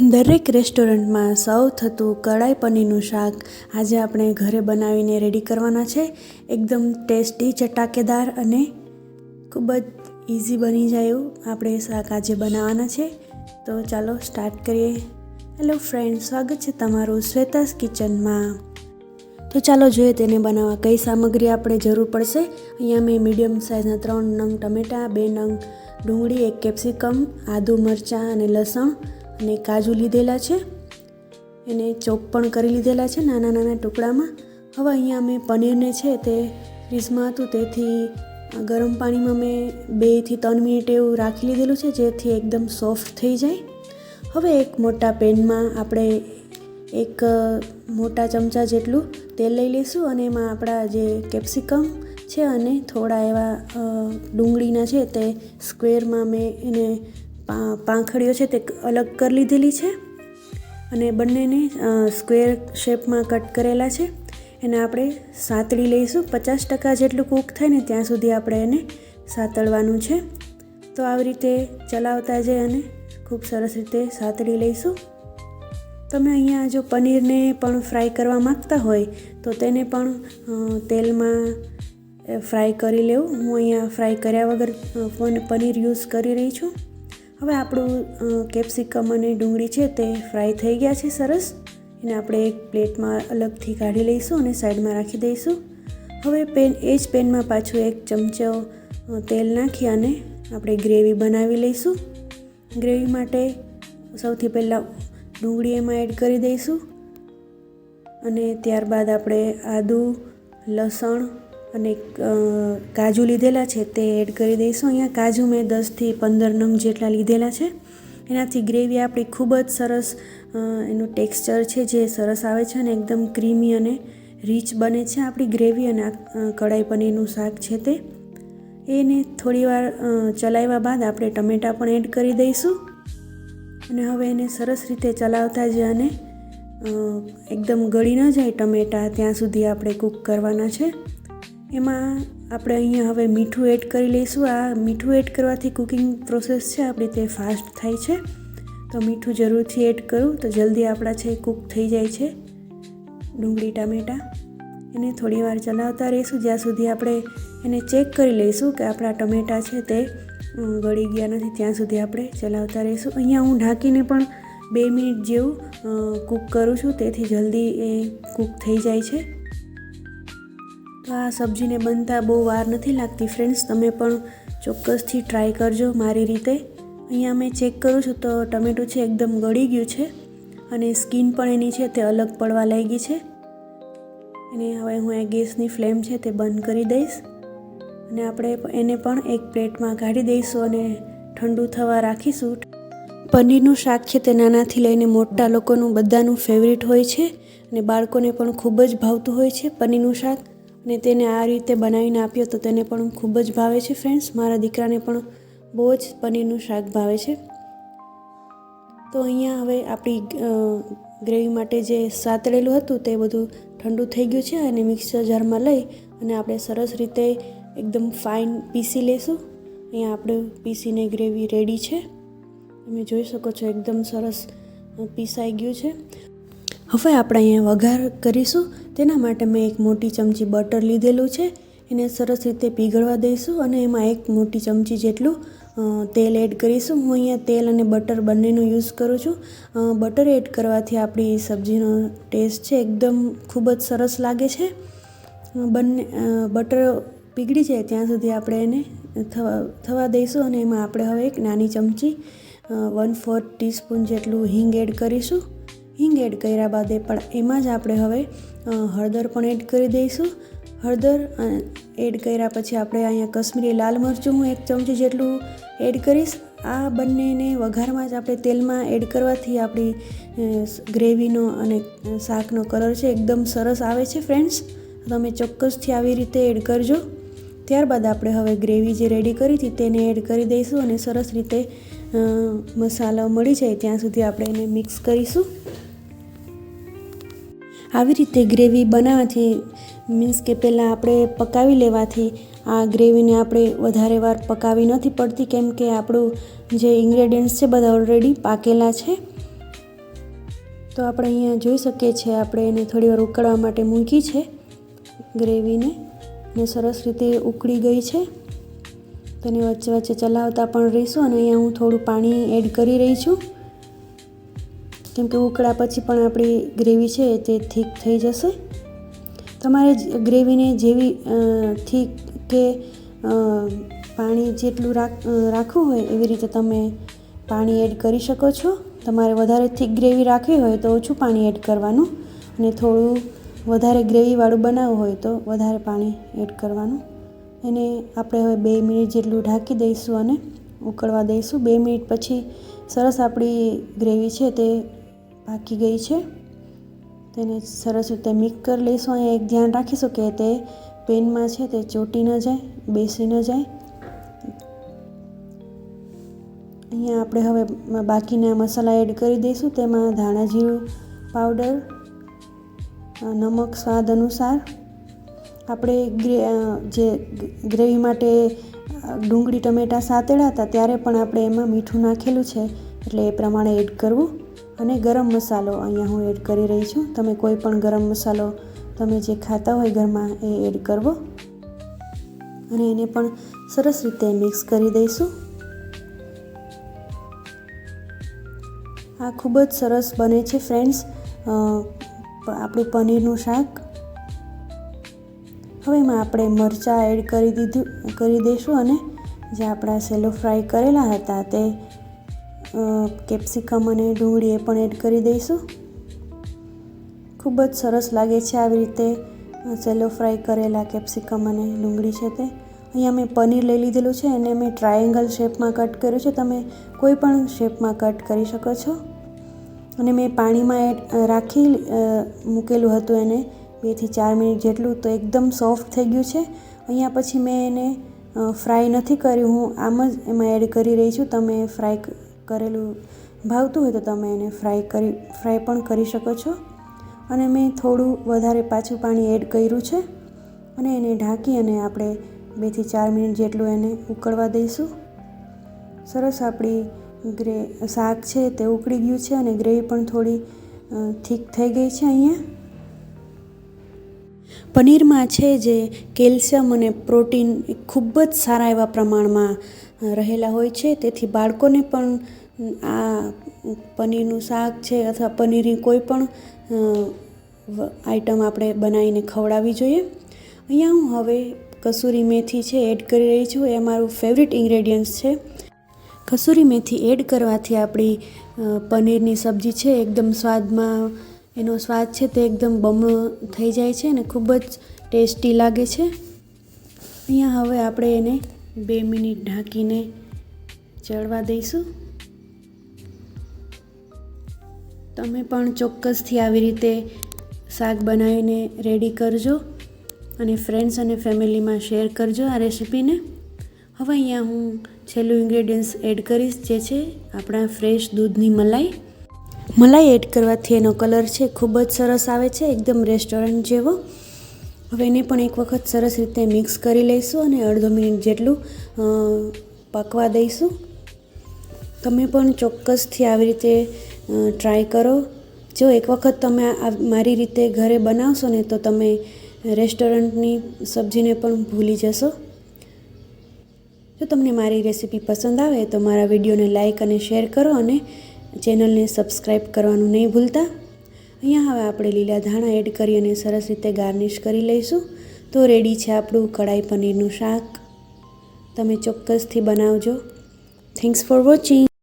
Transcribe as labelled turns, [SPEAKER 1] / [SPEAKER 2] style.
[SPEAKER 1] દરેક રેસ્ટોરન્ટમાં સર્વ થતું કડાઈ પનીરનું શાક આજે આપણે ઘરે બનાવીને રેડી કરવાના છે. એકદમ ટેસ્ટી, ચટાકેદાર અને ખૂબ જ ઇઝી બની જાય એવું આપણે શાક આજે બનાવવાના છે. તો ચાલો સ્ટાર્ટ કરીએ. હેલો ફ્રેન્ડ સ્વાગત છે તમારું શ્વેતાસ કિચનમાં. તો ચાલો જોઈએ તેને બનાવવા કઈ સામગ્રી આપણે જરૂર પડશે. અહીંયા મેં મીડિયમ સાઇઝના ત્રણ નંગ ટમેટાં, બે નંગ ડુંગળી, એક કેપ્સિકમ આદુ મરચાં અને લસણ અને કાજુ લીધેલા છે. એને ચોપ પણ કરી લીધેલા છે નાના નાના ટુકડામાં. હવે અહીંયા મેં પનીરને છે તે ફ્રીઝમાં હતું, તેથી ગરમ પાણીમાં મેં બેથી ત્રણ મિનિટ એવું રાખી લીધેલું છે, જેથી એકદમ સોફ્ટ થઈ જાય. હવે એક મોટા પેનમાં આપણે એક મોટા ચમચા જેટલું તેલ લઈ લઈશું અને એમાં આપણા જે કેપ્સિકમ છે અને થોડા એવા ડુંગળીના છે તે સ્ક્વેરમાં મેં એને પાંખડીઓ છે તે અલગ કરી લીધેલી છે અને બંનેને સ્ક્વેર શેપમાં કટ કરેલા છે. એને આપણે સાતળી લઈશું. પચાસ ટકા જેટલું કૂક થાય ને ત્યાં સુધી આપણે એને સાતળવાનું છે. તો આવી રીતે ચલાવતા જઈ અને ખૂબ સરસ રીતે સાતળી લઈશું. તમે અહીંયા જો પનીરને પણ ફ્રાય કરવા માગતા હોય તો તેને પણ તેલમાં ફ્રાય કરી લેવું. હું અહીંયા ફ્રાય કર્યા વગર પનીર યુઝ કરી રહી છું. હવે આપણું કેપ્સિકમ અને ડુંગળી છે તે ફ્રાય થઈ ગયા છે સરસ. એને આપણે એક પ્લેટમાં અલગથી કાઢી લઈશું અને સાઈડમાં રાખી દઈશું. હવે પેન, એ જ પેનમાં પાછું એક ચમચો તેલ નાખી અને આપણે ગ્રેવી બનાવી લઈશું. ગ્રેવી માટે સૌથી પહેલાં ડુંગળી એમાં એડ કરી દઈશું. અને ત્યારબાદ આપણે આદુ, લસણ અને કાજુ લીધેલા છે તે એડ કરી દઈશું. અહીંયા કાજુ મેં દસથી પંદર નંગ જેટલા લીધેલા છે. એનાથી ગ્રેવી આપણી ખૂબ જ સરસ એનું ટેક્સચર છે જે સરસ આવે છે અને એકદમ ક્રીમી અને રીચ બને છે આપણી ગ્રેવી અને કઢાઈ પનીરનું શાક છે તે. એને થોડીવાર ચલાવ્યા બાદ આપણે ટમેટાં પણ એડ કરી દઈશું. અને હવે એને સરસ રીતે ચલાવતા જ અને એકદમ ગળી ન જાય ટમેટાં ત્યાં સુધી આપણે કૂક કરવાના છે. એમાં આપણે અહીંયા હવે મીઠું એડ કરી લઈશું. આ મીઠું એડ કરવાથી કુકિંગ પ્રોસેસ છે, આપણી તે ફાસ્ટ થાય છે. તો મીઠું જરૂરથી એડ કરું. તો જલ્દી આપણા છે કૂક થઈ જાય છે. ડુંગળી, ટામેટાં એને થોડી વાર ચલાવતા રહીશું. જ્યાં સુધી આપણે એને ચેક કરી લઈશું કે આપણા ટમેટાં છે તે ગળી ગયા નથી, ત્યાં સુધી આપણે ચલાવતા રહીશું. અહીંયા હું ઢાંકીને પણ બે મિનિટ જેવું કૂક કરું છું. તેથી જલ્દી એ કૂક થઈ જાય છે. તો આ સબ્જીને બનતા બહુ વાર નથી લાગતી ફ્રેન્ડ્સ તમે પણ ચોક્કસથી ટ્રાય કરજો મારી રીતે. અહીંયા મેં ચેક કરું છું તો ટમેટું છે એકદમ ગળી ગયું છે અને સ્કીન પણ એની છે તે અલગ પડવા લાગી છે. અને હવે હું આ ગેસની ફ્લેમ છે તે બંધ કરી દઈશ. અને આપણે એને પણ એક પ્લેટમાં કાઢી દઈશું અને ઠંડુ થવા રાખીશું. પનીરનું શાક છે તે નાનાથી લઈને મોટા લોકોનું બધાનું ફેવરિટ હોય છે અને બાળકોને પણ ખૂબ જ ભાવતું હોય છે પનીરનું શાક. અને તેને આ રીતે બનાવીને આપ્યો તો તેને પણ ખૂબ જ ભાવે છે ફ્રેન્ડ્સ મારા દીકરાને પણ બહુ જ પનીરનું શાક ભાવે છે. તો અહીંયા હવે આપણી ગ્રેવી માટે જે સાતળેલું હતું તે બધું ઠંડુ થઈ ગયું છે અને મિક્સર જારમાં લઈ અને આપણે સરસ રીતે એકદમ ફાઇન પીસી લેશું. અહીંયા આપણે પીસીને ગ્રેવી રેડી છે. તમે જોઈ શકો છો એકદમ સરસ પીસાઈ ગયું છે. હવે આપણે અહીંયા વઘાર કરીશું. તેના માટે મેં એક મોટી ચમચી બટર લીધેલું છે. એને સરસ રીતે પીગળવા દઈશું અને એમાં એક મોટી ચમચી જેટલું તેલ એડ કરીશું. હું અહીંયા તેલ અને બટર બંનેનો યુઝ કરું છું. બટર એડ કરવાથી આપણી સબ્જીનો ટેસ્ટ છે એકદમ ખૂબ જ સરસ લાગે છે. બંને બટર પીગળી જાય ત્યાં સુધી આપણે એને થવા થવા દઈશું અને એમાં આપણે હવે એક નાની ચમચી વન ફોર્થ ટીસ્પૂન જેટલું હિંગ એડ કરીશું. હિંગ એડ કર્યા બાદ પણ એમાં જ આપણે હવે હળદર પણ એડ કરી દઈશું. હળદર એડ કર્યા પછી આપણે અહીંયા કશ્મીરી લાલ મરચું હું એક ચમચી જેટલું એડ કરીશ. આ બંનેને વઘારમાં જ આપણે તેલમાં એડ કરવાથી આપણી ગ્રેવીનો અને શાકનો કલર છે એકદમ સરસ આવે છે ફ્રેન્ડ્સ. તમે ચોક્કસથી આવી રીતે એડ કરજો. ત્યારબાદ આપણે હવે ગ્રેવી જે રેડી કરી હતી તેને એડ કરી દઈશું અને સરસ રીતે મસાલો મળી જાય ત્યાં સુધી આપણે એને મિક્સ કરીશું. આવી રીતે ગ્રેવી બનાવવાથી મીન્સ કે પહેલાં આપણે પકાવી લેવાથી આ ગ્રેવીને આપણે વધારે વાર પકાવી નથી પડતી કેમ કે આપણું જે ઇન્ગ્રેડિયન્ટ્સ છે બધા ઓલરેડી પાકેલા છે. તો આપણે અહીંયા જોઈ શકીએ છીએ આપણે એને થોડીવાર ઉકળવા માટે મૂકી છે ગ્રેવીને ને સરસ રીતે ઉકળી ગઈ છે. તેને વચ્ચે વચ્ચે ચલાવતા પણ રહીશું અને અહીંયા હું થોડું પાણી એડ કરી રહી છું. કેમ કે ઉકળા પછી પણ આપણી ગ્રેવી છે તે થીક થઈ જશે. તમારે ગ્રેવીને જેવી થીક કે પાણી જેટલું રાખ રાખવું હોય એવી રીતે તમે પાણી એડ કરી શકો છો. તમારે વધારે થીક ગ્રેવી રાખવી હોય તો ઓછું પાણી એડ કરવાનું અને થોડું વધારે ગ્રેવીવાળું બનાવવું હોય તો વધારે પાણી એડ કરવાનું. એને આપણે હવે બે મિનિટ જેટલું ઢાંકી દઈશું અને ઉકળવા દઈશું. બે મિનિટ પછી સરસ આપણી ગ્રેવી છે તે પાકી ગઈ છે. તેને સરસ રીતે મિક્સ કરી લઈશું. અહીંયા એક ધ્યાન રાખીશું કે તે પેનમાં છે, તે ચોટી ન જાય, બેસી ન જાય. અહીંયા આપણે હવે બાકીના મસાલા એડ કરી દઈશું. તેમાં ધાણા જીરું પાવડર નમક સ્વાદ અનુસાર. આપણે ગ્રે જે ગ્રેવી માટે ડુંગળી, ટમેટાં સાતેડા હતા, ત્યારે પણ આપણે એમાં મીઠું નાખેલું છે. એટલે એ પ્રમાણે એડ કરવું. અને ગરમ મસાલો અહીંયા હું એડ કરી રહી છું. તમે કોઈ પણ ગરમ મસાલો તમે જે ખાતા હોય ઘરમાં એ એડ કરવો. અને એને પણ સરસ રીતે મિક્સ કરી દઈશું. આ ખૂબ જ સરસ બને છે ફ્રેન્ડ્સ. આપણું પનીરનું શાક. હવે એમાં આપણે મરચાં એડ કરી દીધું, કરી દઈશું અને જે આપણા સેલો ફ્રાય કરેલા હતા તે કેપ્સિકમ અને ડુંગળી એ પણ એડ કરી દઈશું. ખૂબ જ સરસ લાગે છે આવી રીતે સેલો ફ્રાય કરેલા કેપ્સિકમ અને ડુંગળી છે તે. અહીંયા મેં પનીર લઈ લીધેલું છે, એને મેં ટ્રાયેંગલ શેપમાં કટ કર્યું છે. તમે કોઈ પણ શેપમાં કટ કરી શકો છો. અને મેં પાણીમાં એડ રાખી મૂકેલું હતું એને બેથી ચાર મિનિટ જેટલું તો એકદમ સોફ્ટ થઈ ગયું છે. અહીંયા પછી મેં એને ફ્રાય નથી કર્યું. હું આમ જ એમાં એડ કરી રહી છું. તમે ફ્રાય કરેલું ભાવતું હોય તો તમે એને ફ્રાય કરી ફ્રાય પણ કરી શકો છો. અને મેં થોડું વધારે પાછું પાણી એડ કર્યું છે. અને એને ઢાંકી અને આપણે બેથી ચાર મિનિટ જેટલું એને ઉકળવા દઈશું. સરસ આપણી ગ્રે, શાક છે તે ઉકળી ગયું છે અને ગ્રેવી પણ થોડી થીક થઈ ગઈ છે અહીંયા. પનીરમાં છે જે કેલ્શિયમ અને પ્રોટીન ખૂબ જ સારા એવા પ્રમાણમાં રહેલા હોય છે. તેથી બાળકોને પણ આ પનીરનું શાક છે અથવા પનીરની કોઈ પણ આઈટમ આપણે બનાવીને ખવડાવવી જોઈએ. અહીંયા હું હવે કસૂરી મેથી છે એડ કરી રહી છું. એ મારું ફેવરિટ ઇન્ગ્રેડિયન્ટ્સ છે. કસૂરી મેથી એડ કરવાથી આપણી પનીરની સબ્જી છે એકદમ સ્વાદમાં, એનો સ્વાદ છે તે એકદમ બમણો થઈ જાય છે અને ખૂબ જ ટેસ્ટી લાગે છે. અહીંયા હવે આપણે એને બે મિનિટ ઢાંકીને ચડવા દઈશું. તમે પણ ચોક્કસથી આવી રીતે શાક બનાવીને રેડી કરજો અને ફ્રેન્ડ્સ અને ફેમિલીમાં શેર કરજો આ રેસીપીને હવે અહીંયા હું છેલ્લું ઇન્ગ્રેડિયન્ટ્સ એડ કરીશ, જે છે આપણા ફ્રેશ દૂધની મલાઈ. મલાઈ એડ કરવાથી એનો કલર છે ખૂબ જ સરસ આવે છે, એકદમ રેસ્ટોરન્ટ જેવો. હવે એને પણ એક વખત સરસ રીતે મિક્સ કરી લઈશું અને અડધો મિનિટ જેટલું પકવા દઈશું. તમે પણ ચોક્કસથી આવી રીતે ટ્રાય કરો. જો એક વખત તમે આ મારી રીતે ઘરે બનાવશો ને તો તમે રેસ્ટોરન્ટની સબ્જીને પણ ભૂલી જશો. જો તમને મારી રેસીપી પસંદ આવે તો મારા વિડીયોને લાઇક અને શેર કરો અને ચેનલને સબસ્ક્રાઈબ કરવાનું નહીં ભૂલતા. અહીંયા હવે આપણે લીલા ધાણા એડ કરી અને સરસ રીતે ગાર્નિશ કરી લઈશું. તો રેડી છે આપણું કઢાઈ પનીરનું શાક. તમે ચોક્કસથી બનાવજો. Thanks for watching